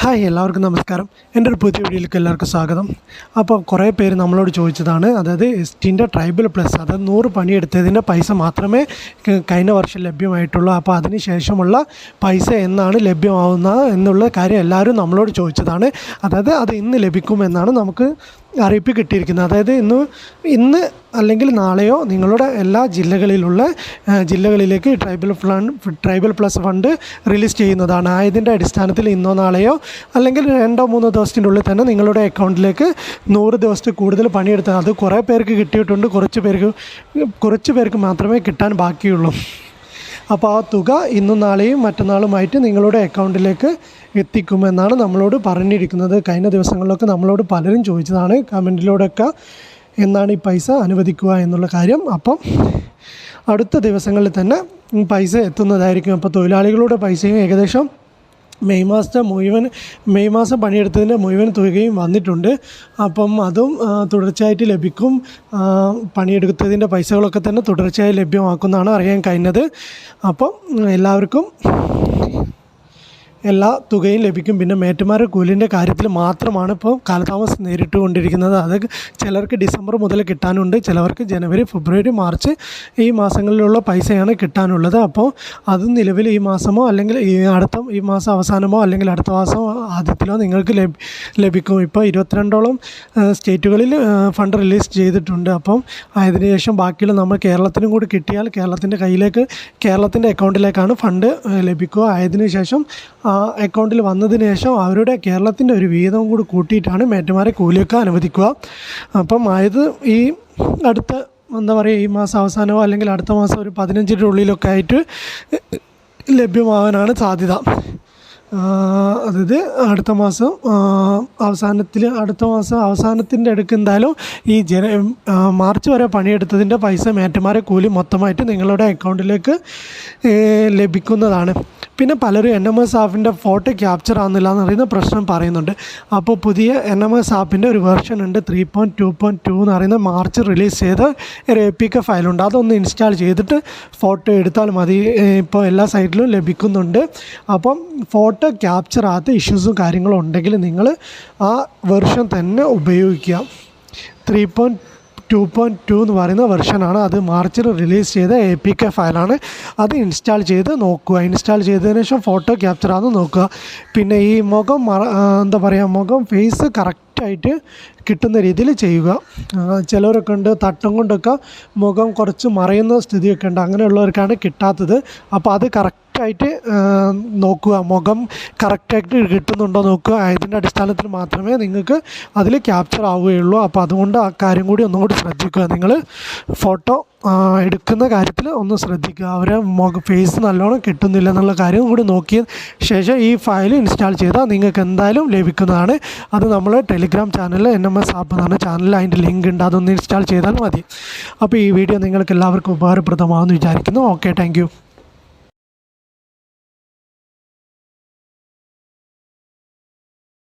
Hi എല്ലാവർക്കും നമസ്കാരം. എന്റെ ഒരു പുതിയ വീഡിയോയിലേക്ക് എല്ലാവർക്കും സ്വാഗതം. അപ്പോൾ കുറേ പേര് നമ്മളോട് ചോദിച്ചതാണ് അതായത് എസ് ട്രൈബൽ പ്ലസ് അതായത് നൂറ് പണിയെടുത്തതിന്റെ പൈസ മാത്രമേ കഴിഞ്ഞ വർഷം ലഭ്യമായിട്ടുള്ളൂ. അപ്പോൾ അതിന് ശേഷമുള്ള പൈസ എന്നാണ് ലഭ്യമാവുന്നത് എന്നുള്ള കാര്യം എല്ലാവരും നമ്മളോട് ചോദിച്ചതാണ്. അതായത് അത് ഇന്ന് ലഭിക്കുമെന്നാണ് നമുക്ക് അറിയിപ്പ് കിട്ടിയിരിക്കുന്നത്. അതായത് ഇന്ന് ഇന്ന് അല്ലെങ്കിൽ നാളെയോ നിങ്ങളുടെ എല്ലാ ജില്ലകളിലുള്ള ജില്ലകളിലേക്ക് tribal fund tribal plus fund release ചെയ്യുന്നതാണ്. ആയതിന്റെ അടിസ്ഥാനത്തിൽ ഇന്നോ നാളെയോ അല്ലെങ്കിൽ രണ്ടോ മൂന്നോ ദിവസത്തിന്റെ ഉള്ളിൽ തന്നെ നിങ്ങളുടെ അക്കൗണ്ടിലേക്ക് നൂറ് ദിവസത്തിൽ കൂടുതൽ പണിയെടുത്താൽ അത് കുറേ പേർക്ക് കിട്ടിയിട്ടുണ്ട്. കുറച്ച് പേർക്ക് കുറച്ച് പേർക്ക് മാത്രമേ കിട്ടാൻ ബാക്കിയുള്ളൂ. അപ്പോൾ ആ തുക ഇന്നും നാളെയും മറ്റന്നാളുമായിട്ട് നിങ്ങളുടെ അക്കൗണ്ടിലേക്ക് എത്തിക്കുമെന്നാണ് നമ്മളോട് പറഞ്ഞിരിക്കുന്നത്. കഴിഞ്ഞ ദിവസങ്ങളിലൊക്കെ നമ്മളോട് പലരും ചോദിച്ചതാണ് കമന്റിലൂടെയൊക്കെ എന്നാണ് ഈ പൈസ അനുവദിക്കുക എന്നുള്ള കാര്യം. അപ്പം അടുത്ത ദിവസങ്ങളിൽ തന്നെ പൈസ എത്തുന്നതായിരിക്കും. അപ്പോൾ തൊഴിലാളികളുടെ പൈസയും ഏകദേശം മെയ് മാസത്തെ മുഴുവൻ മെയ് മാസം പണിയെടുത്തതിന്റെ മുഴുവൻ തുകയും വന്നിട്ടുണ്ട്. അപ്പം അതും തുടർച്ചയായിട്ട് ലഭിക്കും. പണിയെടുത്തതിന്റെ പൈസകളൊക്കെ തന്നെ തുടർച്ചയായി ലഭ്യമാക്കുന്നതാണ് അറിയാൻ കഴിഞ്ഞത്. അപ്പം എല്ലാവർക്കും എല്ലാ തുകയും ലഭിക്കും. പിന്നെ മേറ്റുമാരുടെ കൂലിന്റെ കാര്യത്തിൽ മാത്രമാണ് ഇപ്പോൾ കാലതാമസം നേരിട്ട് കൊണ്ടിരിക്കുന്നത് അത് ചിലർക്ക് ഡിസംബർ മുതൽ കിട്ടാനുണ്ട്. ചിലവർക്ക് ജനുവരി ഫെബ്രുവരി മാർച്ച് ഈ മാസങ്ങളിലുള്ള പൈസയാണ് കിട്ടാനുള്ളത്. അപ്പോൾ അത് നിലവിൽ ഈ മാസമോ അല്ലെങ്കിൽ ഈ അടുത്ത ഈ മാസം അവസാനമോ അല്ലെങ്കിൽ അടുത്ത മാസം ആദ്യത്തിലോ നിങ്ങൾക്ക് ലഭിക്കും. ഇപ്പോൾ ഇരുപത്തിരണ്ടോളം സ്റ്റേറ്റുകളിൽ ഫണ്ട് റിലീസ് ചെയ്തിട്ടുണ്ട്. അപ്പം അതിനുശേഷം ബാക്കിയുള്ള നമ്മൾ കേരളത്തിനും കൂടി കിട്ടിയാൽ കേരളത്തിന്റെ കയ്യിലേക്ക് കേരളത്തിന്റെ അക്കൗണ്ടിലേക്കാണ് ഫണ്ട് ലഭിക്കുക. ആയതിനു ശേഷം ആ അക്കൗണ്ടിൽ വന്നതിന് ശേഷം അവരുടെ കേരളത്തിന്റെ ഒരു വീതവും കൂടി കൂട്ടിയിട്ടാണ് മേറ്റന്മാരെ കൂലിയൊക്കെ അനുവദിക്കുക. അപ്പം ആയത് ഈ അടുത്ത എന്താ പറയുക ഈ മാസം അവസാനമോ അല്ലെങ്കിൽ അടുത്ത മാസം ഒരു പതിനഞ്ചിന്റെ ഉള്ളിലൊക്കെ ആയിട്ട് ലഭ്യമാകാനാണ് സാധ്യത. അതായത് അടുത്ത മാസം അവസാനത്തിൽ അടുത്ത മാസം അവസാനത്തിന്റെ അടുക്ക് എന്തായാലും ഈ ജന മാർച്ച് വരെ പണിയെടുത്തതിന്റെ പൈസ മേറ്റന്മാരെ കൂലി മൊത്തമായിട്ട് നിങ്ങളുടെ അക്കൗണ്ടിലേക്ക് ലഭിക്കുന്നതാണ്. പിന്നെ പലരും എൻ എം എസ് ആപ്പിന്റെ ഫോട്ടോ ക്യാപ്ചർ ആവുന്നില്ല എന്ന് പറയുന്ന പ്രശ്നം പറയുന്നുണ്ട്. അപ്പോൾ പുതിയ എൻ എം എസ് ആപ്പിന്റെ ഒരു വെർഷൻ ഉണ്ട്. Three point two point two എന്ന് പറയുന്ന മാർച്ച് റിലീസ് ചെയ്ത ഒരു എ പി കെ ഫയലുണ്ട് അതൊന്ന് ഇൻസ്റ്റാൾ ചെയ്തിട്ട് ഫോട്ടോ എടുത്താൽ മതി. ഇപ്പോൾ എല്ലാ സൈറ്റിലും ലഭിക്കുന്നുണ്ട്. അപ്പം ഫോട്ടോ ക്യാപ്ചർ ആകാത്ത ഇഷ്യൂസും കാര്യങ്ങളും ഉണ്ടെങ്കിൽ നിങ്ങൾ ആ വെർഷൻ തന്നെ ഉപയോഗിക്കുക. Three point two point two എന്ന് പറയുന്ന വെർഷനാണ് അത് മാർച്ചിൽ റിലീസ് ചെയ്ത എ പി കെ ഫയലാണ് അത് ഇൻസ്റ്റാൾ ചെയ്ത് നോക്കുക. ഇൻസ്റ്റാൾ ചെയ്തതിന് ശേഷം ഫോട്ടോ ക്യാപ്ചർ ആണെന്ന് നോക്കുക. പിന്നെ ഈ മുഖം എന്താ പറയുക മുഖം ഫേസ് കറക്റ്റായിട്ട് കിട്ടുന്ന രീതിയിൽ ചെയ്യുക. ചിലവരൊക്കെ ഉണ്ട് തട്ടം കൊണ്ടൊക്കെ മുഖം കുറച്ച് മറയുന്ന സ്ഥിതിയൊക്കെ ഉണ്ട്. അങ്ങനെയുള്ളവർക്കാണ് കിട്ടാത്തത്. അപ്പോൾ അത് കറക്റ്റായിട്ട് നോക്കുക. മുഖം കറക്റ്റായിട്ട് കിട്ടുന്നുണ്ടോ നോക്കുക. ഇതിന്റെ അടിസ്ഥാനത്തിൽ മാത്രമേ നിങ്ങൾക്ക് അതിൽ ക്യാപ്ചർ ആവുകയുള്ളൂ. അപ്പോൾ അതുകൊണ്ട് ആ കാര്യം കൂടി ഒന്നും കൂടി ശ്രദ്ധിക്കുക. നിങ്ങൾ ഫോട്ടോ എടുക്കുന്ന കാര്യത്തിൽ ഒന്ന് ശ്രദ്ധിക്കുക. അവരെ മുഖ ഫേസ് നല്ലോണം കിട്ടുന്നില്ല എന്നുള്ള കാര്യം കൂടി നോക്കിയ ശേഷം ഈ ഫയൽ ഇൻസ്റ്റാൾ ചെയ്താൽ നിങ്ങൾക്ക് എന്തായാലും ലഭിക്കുന്നതാണ്. അത് നമ്മൾ ടെലിഗ്രാം ചാനലിൽ എൻ എം എസ് ആപ്പ് എന്ന് പറഞ്ഞ ചാനലിൽ അതിന്റെ ലിങ്ക് ഉണ്ട്. അതൊന്ന് ഇൻസ്റ്റാൾ ചെയ്താൽ മതി. അപ്പോൾ ഈ വീഡിയോ നിങ്ങൾക്ക് എല്ലാവർക്കും ഉപകാരപ്രദമാകുമെന്ന് വിചാരിക്കുന്നു. Okay thank